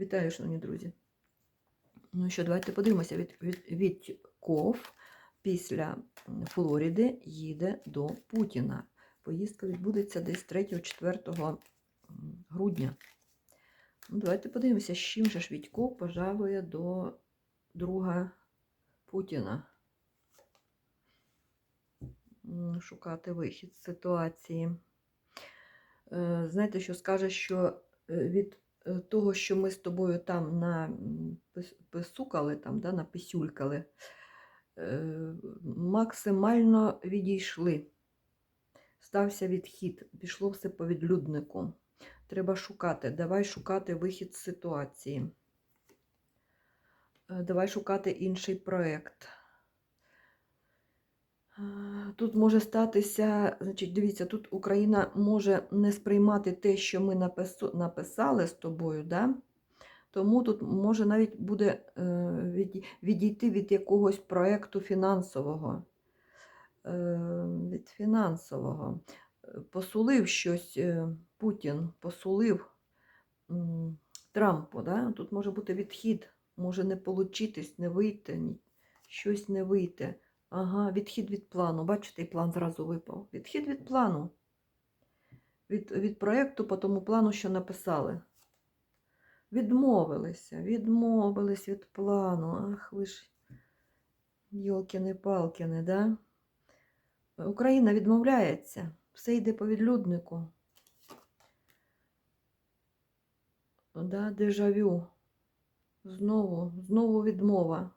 Вітаю, шановні друзі. Ну що, давайте подивимося. Від, від, Вітьков після м, Флоріди їде до Путіна. Поїздка відбудеться десь 3-4 грудня. Ну, давайте подивимося, з чим же ж Вітьков пожалує до друга Путіна. Шукати вихід з ситуації. Е, Знаєте, що скаже, що е, від того, що ми з тобою там на писукали, там, да, написюлькали, е, максимально відійшли. Стався відхід, пішло все по відлюднику. Треба шукати. Давай шукати вихід з ситуації. Е, Давай шукати інший проєкт. Тут може статися, значить, дивіться, тут Україна може не сприймати те, що ми написали з тобою, да? тому тут може навіть буде е, відійти від якогось проєкту фінансового. Е, Від фінансового. Посулив щось е, Путін, посулив Трампу. Да? Тут може бути відхід, може не получитись, не вийти, щось не вийти. Ага, відхід від плану. Бачите, і план зразу випав. Відхід від плану. Від, від проєкту по тому плану, що написали. Відмовилися, відмовились від плану. Ах, ви ж, йолкіни-палкіни, да? Україна відмовляється. Все йде по відлюднику. Да, дежавю. Знову, знову відмова.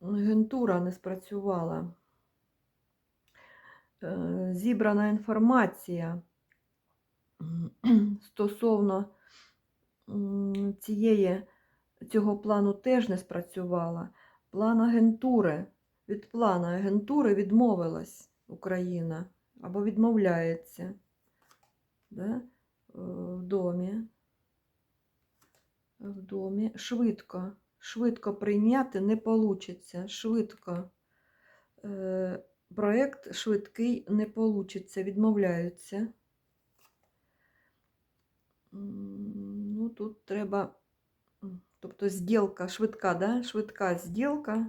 Агентура не спрацювала. Е, Зібрана інформація стосовно цієї, цього плану теж не спрацювала. План агентури. Від плану агентури відмовилась Україна або відмовляється да? е, в домі. В домі. Швидко. Швидко прийняти не вийде. Швидко. Е, проєкт швидкий не вийде. Відмовляються. Ну, тут треба. Тобто зділка швидка, да? швидка зділка.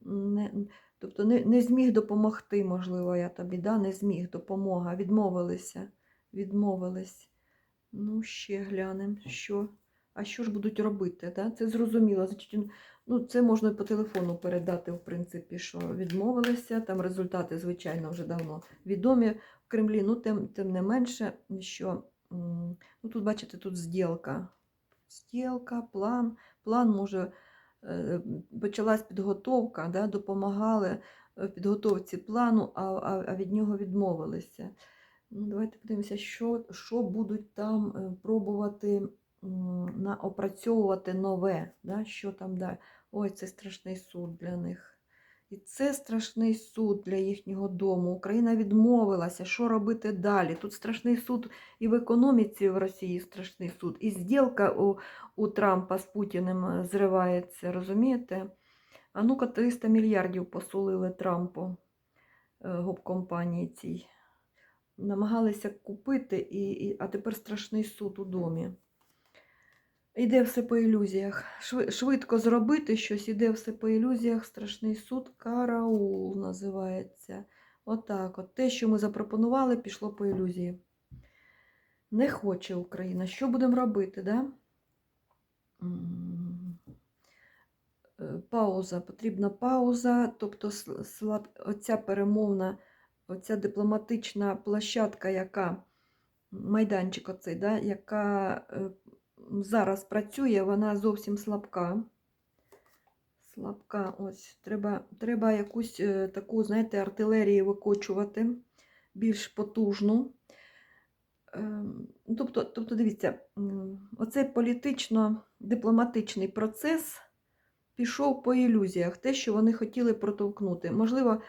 Не, тобто не, не зміг допомогти, можливо, я тобі, да? не зміг допомога. Відмовилися. Відмовились. Ну, ще глянемо, що. А що ж будуть робити? Да? Це зрозуміло. Значить, ну, це можна по телефону передати, в принципі, що відмовилися. Там результати, звичайно, вже давно відомі в Кремлі. Ну, тим, тим не менше, що ну, тут, бачите, тут зділка. Зділка, план. План може е, почалась підготовка, да, допомагали в підготовці плану, а, а, від нього відмовилися. Ну, давайте подивимося, що, що будуть там е, пробувати опрацьовувати нове. Да, що там далі. Ой, це страшний суд для них. І це страшний суд для їхнього дому. Україна відмовилася, що робити далі. Тут страшний суд і в економіці в Росії страшний суд, і зділка у, у Трампа з Путіним е, зривається, розумієте? А ну-ка 300 мільярдів посулили Трампу е, губкомпанії цій. Намагалися купити, і, і, а тепер страшний суд у домі. Іде все по ілюзіях. Швидко зробити щось, іде все по ілюзіях. Страшний суд караул називається. Отак. От те, що ми запропонували, пішло по ілюзії. Не хоче Україна. Що будемо робити, да? Е, Пауза. Потрібна пауза. Тобто слаб... оця перемовна, оця дипломатична площадка, яка майданчик оцей, да, яка е, зараз працює, вона зовсім слабка. Слабка, ось. Треба, треба якусь е, таку, знаєте, артилерію викочувати, більш потужну. Ем, Тобто, тобто, дивіться, оцей політично-дипломатичний процес пішов по ілюзіях, те, що вони хотіли протовкнути. Можливо,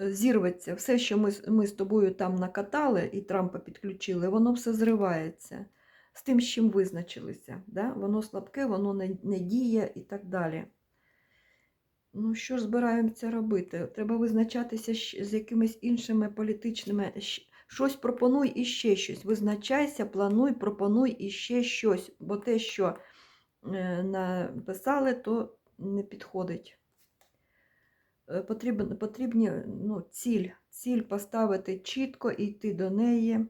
е, зірветься все, що ми, ми з тобою там накатали і Трампа підключили, воно все зривається з тим, з чим визначилися. Да? Воно слабке, воно не, не діє і так далі. Ну, що ж збираємося робити? Треба визначатися з якимись іншими політичними Щось пропонуй і ще щось. Визначайся, плануй, пропонуй і ще щось, бо те, що е, написали, то не підходить. Е, потрібні ну, ціль, ціль поставити чітко і йти до неї.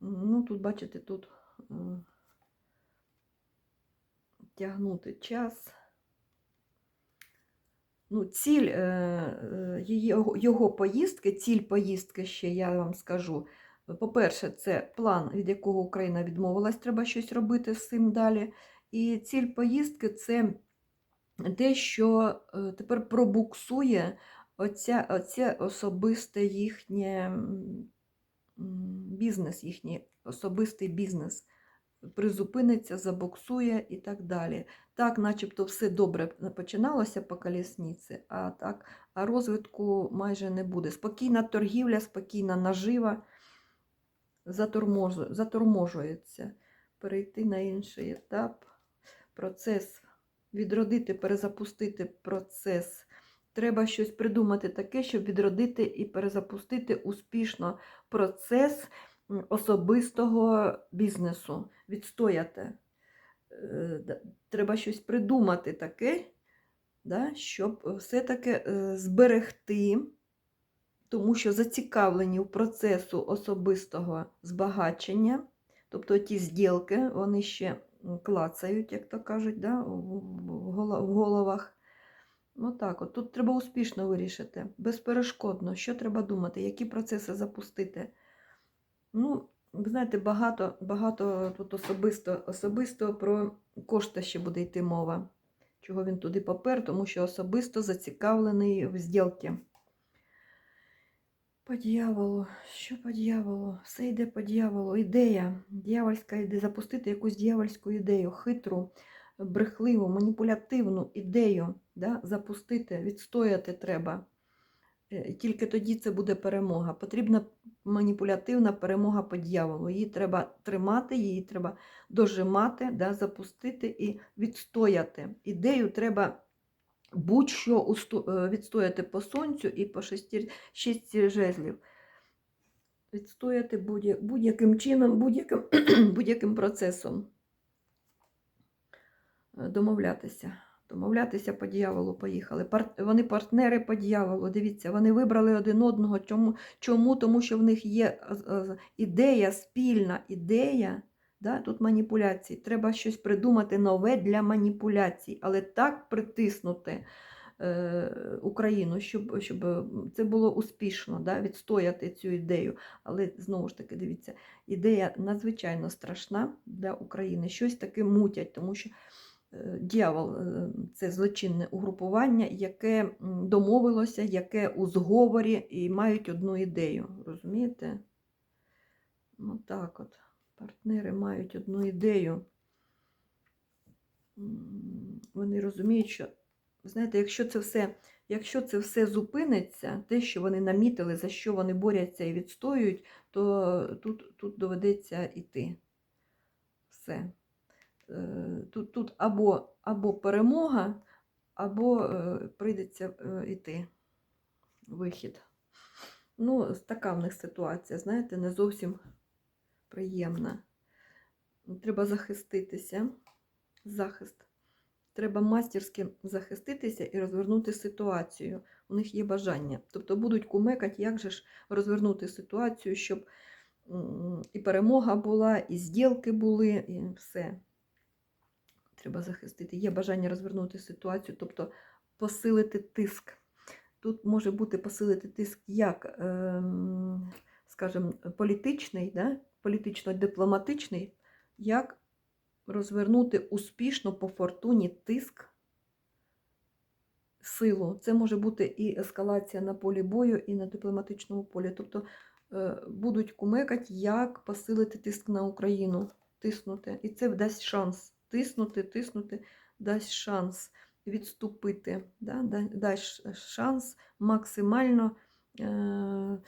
Ну, тут, бачите, тут тягнути час. Ну, ціль е, е, її- його, поїздки, ціль поїздки ще я вам скажу. По-перше, це план, від якого Україна відмовилась, треба щось робити з цим далі. І ціль поїздки це те, що е, тепер пробуксує оця, оце особисте їхнє бізнес, їхній особистий бізнес. Призупиниться, забуксує і так далі. Так, начебто, все добре починалося по колісниці, а так, а розвитку майже не буде. Спокійна торгівля, спокійна нажива заторможу- заторможується. Перейти на інший етап, процес, відродити, перезапустити процес. Треба щось придумати таке, щоб відродити і перезапустити успішно процес особистого бізнесу, відстояти. Е, Треба щось придумати таке, да, щоб все-таки е, зберегти, тому що зацікавлені в процесу особистого збагачення, тобто ті зділки, вони ще клацають, як то кажуть, да, в, в голо- в головах. От тут треба успішно вирішити, безперешкодно, що треба думати, які процеси запустити. Ну, ви знаєте, багато, багато тут особисто, особисто про кошти ще буде йти мова. Чого він туди попер, тому що особисто зацікавлений в зділки. По дьяволу, що по дьяволу? Все йде по дьяволу. Ідея. Дьявольська ідея. Запустити якусь дьявольську ідею, хитру, брехливу, маніпулятивну ідею. Да? Запустити, відстояти треба. Е, Тільки тоді це буде перемога. Потрібна маніпулятивна перемога по дьяволу. Її треба тримати, її треба дожимати, да, запустити і відстояти. Ідею треба будь-що е, відстояти по сонцю і по шесті, шісті жезлів. Відстояти будь- будь-яким чином, будь-яким, будь-яким процесом. Е, Домовлятися. Домовлятися по дьяволу поїхали. Пар... Вони партнери по дьяволу. Дивіться, вони вибрали один одного. Чому? Чому? Тому що в них є е, е, ідея, спільна ідея. Да? Тут маніпуляції. Треба щось придумати нове для маніпуляцій, але так притиснути е, Україну, щоб, щоб це було успішно, да? відстояти цю ідею. Але знову ж таки, дивіться, ідея надзвичайно страшна для України. Щось таке мутять, тому що дьявол е, це злочинне угрупування, яке домовилося, яке у зговорі і мають одну ідею. Розумієте? Ну так от. Партнери мають одну ідею. Вони розуміють, що, знаєте, якщо це все, якщо це все зупиниться, те, що вони намітили, за що вони борються і відстоюють, то тут, тут доведеться йти. Все. Е, Тут, тут або, або перемога, або е, прийдеться е, йти вихід. Ну, така в них ситуація, знаєте, не зовсім приємна. Треба захиститися. Захист. Треба мастерськи захиститися і розвернути ситуацію. У них є бажання. Тобто будуть кумекати, як же ж розвернути ситуацію, щоб і перемога була, і зділки були, і все. Треба захистити. Є бажання розвернути ситуацію, тобто посилити тиск. Тут може бути посилити тиск як, ем, скажімо, політичний, да? політично-дипломатичний, як розвернути успішно по фортуні тиск, силу. Це може бути і ескалація на полі бою, і на дипломатичному полі. Тобто е, будуть кумекати, як посилити тиск на Україну, тиснути. І це дасть шанс. Тиснути, тиснути, дасть шанс відступити, да? да- дасть шанс максимально. Е,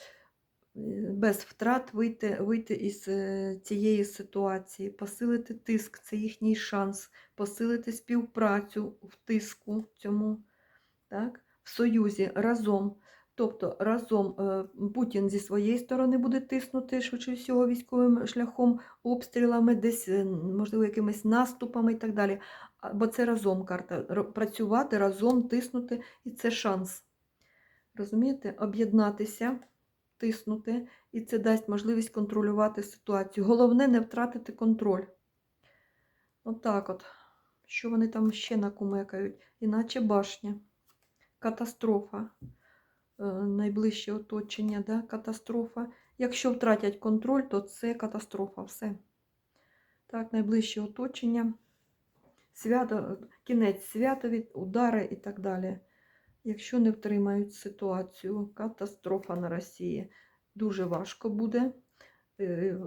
без втрат вийти, вийти із е, цієї ситуації, посилити тиск, це їхній шанс, посилити співпрацю в тиску цьому, так? в союзі разом Тобто разом е, Путін зі своєї сторони буде тиснути швидше всього військовим шляхом, обстрілами, десь, е, можливо, якимись наступами і так далі. Бо це разом карта. Працювати разом, тиснути, і це шанс. Розумієте? Об'єднатися, тиснути, і це дасть можливість контролювати ситуацію. Головне не втратити контроль. Отак от. Що вони там ще накумекають? Іначе башня. Катастрофа. Е, Найближче оточення, да? катастрофа. Якщо втратять контроль, то це катастрофа. Все. Так, найближче оточення. Свято, кінець свята від удари і так далі. Якщо не втримають ситуацію, катастрофа на Росії. Дуже важко буде. Е,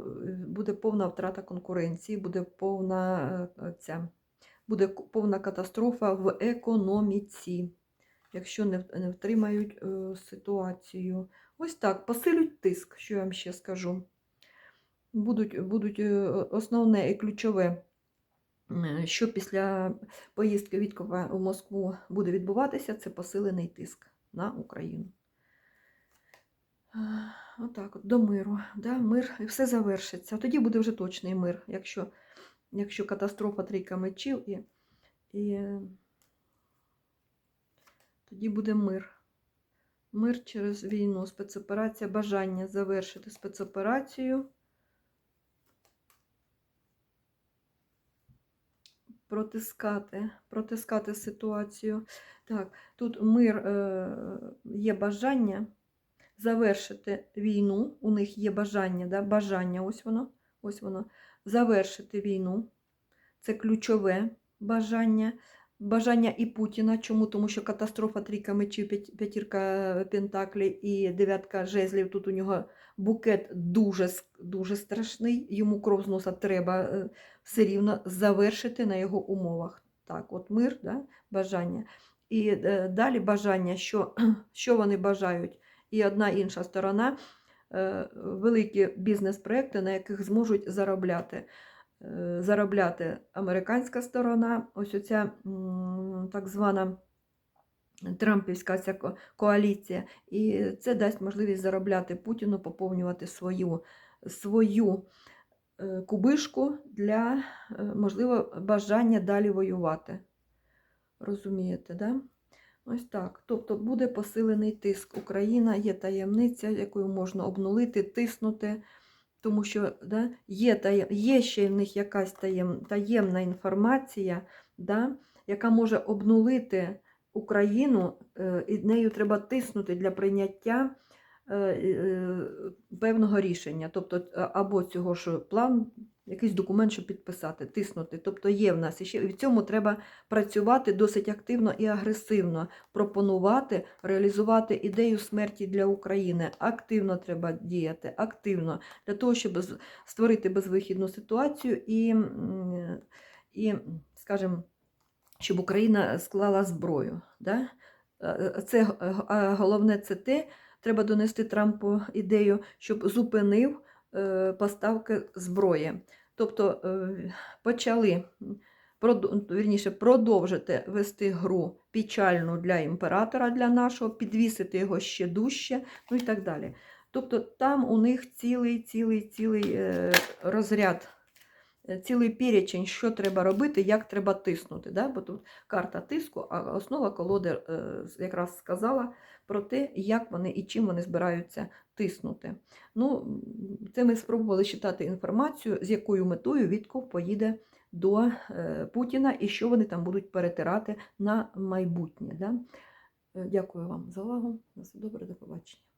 Буде повна втрата конкуренції, буде повна е, ця, буде повна катастрофа в економіці, якщо не, втримають е, ситуацію. Ось так, посилюють тиск, що я вам ще скажу. Будуть, будуть е, основне і ключове, що після поїздки Віткова в Москву буде відбуватися, це посилений тиск на Україну. Е, Отак, от, до миру. Да? Мир, і все завершиться. Тоді буде вже точний мир, якщо, якщо катастрофа трійка мечів, і, і е, тоді буде мир. Мир через війну, спецоперація, бажання завершити спецоперацію. Протискати, протискати ситуацію. Так, тут мир е, є бажання завершити війну. У них є бажання, да? бажання, ось воно, ось воно. Завершити війну. Це ключове бажання. Бажання і Путіна. Чому? Тому що катастрофа трійка мечів, п'ятірка пентаклів і дев'ятка жезлів. Тут у нього букет дуже, дуже страшний. Йому кров з носа треба е, все рівно завершити на його умовах. Так, от мир, да? бажання. І е, далі бажання, що, що вони бажають. І одна інша сторона е, великі бізнес-проекти, на яких зможуть заробляти. Е, Заробляти американська сторона, ось оця так звана Трампівська ця коаліція. І це дасть можливість заробляти Путіну, поповнювати свою, свою е, кубишку для, е, можливо, бажання далі воювати. Розумієте, да? Ось так. Тобто буде посилений тиск. Україна є таємниця, якою можна обнулити, тиснути, тому що да, є, є ще в них якась таєм, таємна інформація, да, яка може обнулити Україну, е, і нею треба тиснути для прийняття е, е, певного рішення. Тобто, або цього ж план, якийсь документ, щоб підписати, тиснути. Тобто є в нас і ще і в цьому треба працювати досить активно і агресивно, пропонувати, реалізувати ідею смерті для України. Активно треба діяти, активно, для того, щоб створити безвихідну ситуацію і, і скажімо, щоб Україна склала зброю. Да? Е, Це головне це те, треба донести Трампу ідею, щоб зупинив е, поставки зброї. Тобто е, почали вірніше, продовжити вести гру печальну для імператора, для нашого, підвісити його ще дужче, ну і так далі. Тобто там у них цілий, цілий, цілий е, розряд, е, цілий перечень, що треба робити, як треба тиснути. Да? Бо тут карта тиску, а основа колоди е, якраз сказала про те, як вони і чим вони збираються тиснути. Ну, це ми спробували читати інформацію, з якою метою Вітков поїде до е, Путіна і що вони там будуть перетирати на майбутнє. Да? Е, Дякую вам за увагу. На все добре, до побачення.